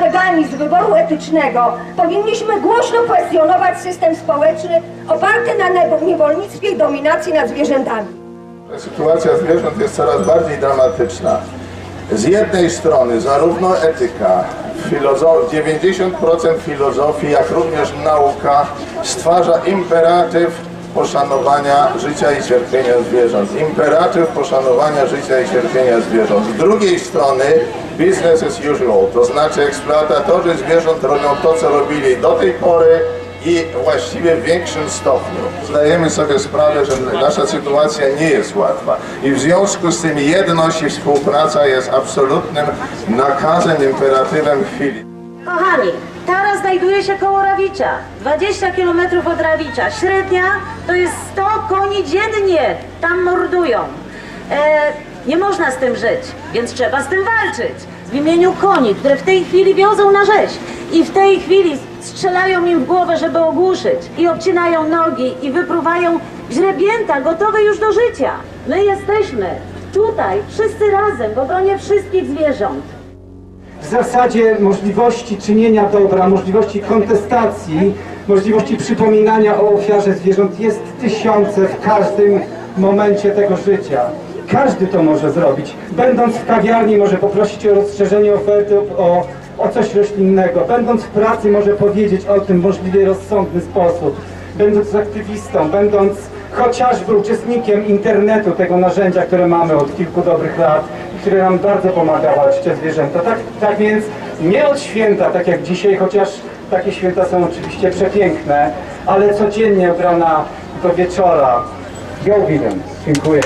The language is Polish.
Mechanizm wyboru etycznego, powinniśmy głośno kwestionować system społeczny oparty na niewolnictwie i dominacji nad zwierzętami. Sytuacja zwierząt jest coraz bardziej dramatyczna. Z jednej strony zarówno etyka, filozo- 90% filozofii, jak również nauka stwarza imperatyw poszanowania życia i cierpienia zwierząt. Imperatyw poszanowania życia i cierpienia zwierząt. Z drugiej strony business as usual, to znaczy eksploatatorzy zwierząt robią to, co robili do tej pory i właściwie w większym stopniu. Zdajemy sobie sprawę, że nasza sytuacja nie jest łatwa i w związku z tym jedność i współpraca jest absolutnym nakazem, imperatywem chwili. Kochani, Tara znajduje się koło Rawicza, 20 km od Rawicza. Średnia to jest 100 koni dziennie, tam mordują. E, nie można z tym żyć, więc trzeba z tym walczyć. W imieniu koni, które w tej chwili wiozą na rzeź i w tej chwili strzelają im w głowę, żeby ogłuszyć i obcinają nogi i wypruwają źrebięta gotowe już do życia. My jesteśmy tutaj wszyscy razem w obronie wszystkich zwierząt. W zasadzie możliwości czynienia dobra, możliwości kontestacji, możliwości przypominania o ofiarze zwierząt jest tysiące w każdym momencie tego życia. Każdy to może zrobić. Będąc w kawiarni może poprosić o rozszerzenie oferty o, o coś roślinnego. Będąc w pracy może powiedzieć o tym w możliwie rozsądny sposób. Będąc aktywistą, będąc chociażby uczestnikiem internetu, tego narzędzia, które mamy od kilku dobrych lat i które nam bardzo pomaga walczyć o zwierzęta. Tak, tak więc nie od święta, tak jak dzisiaj, chociaż takie święta są oczywiście przepiękne, ale codziennie od rana do wieczora. Jołwidem. Dziękuję.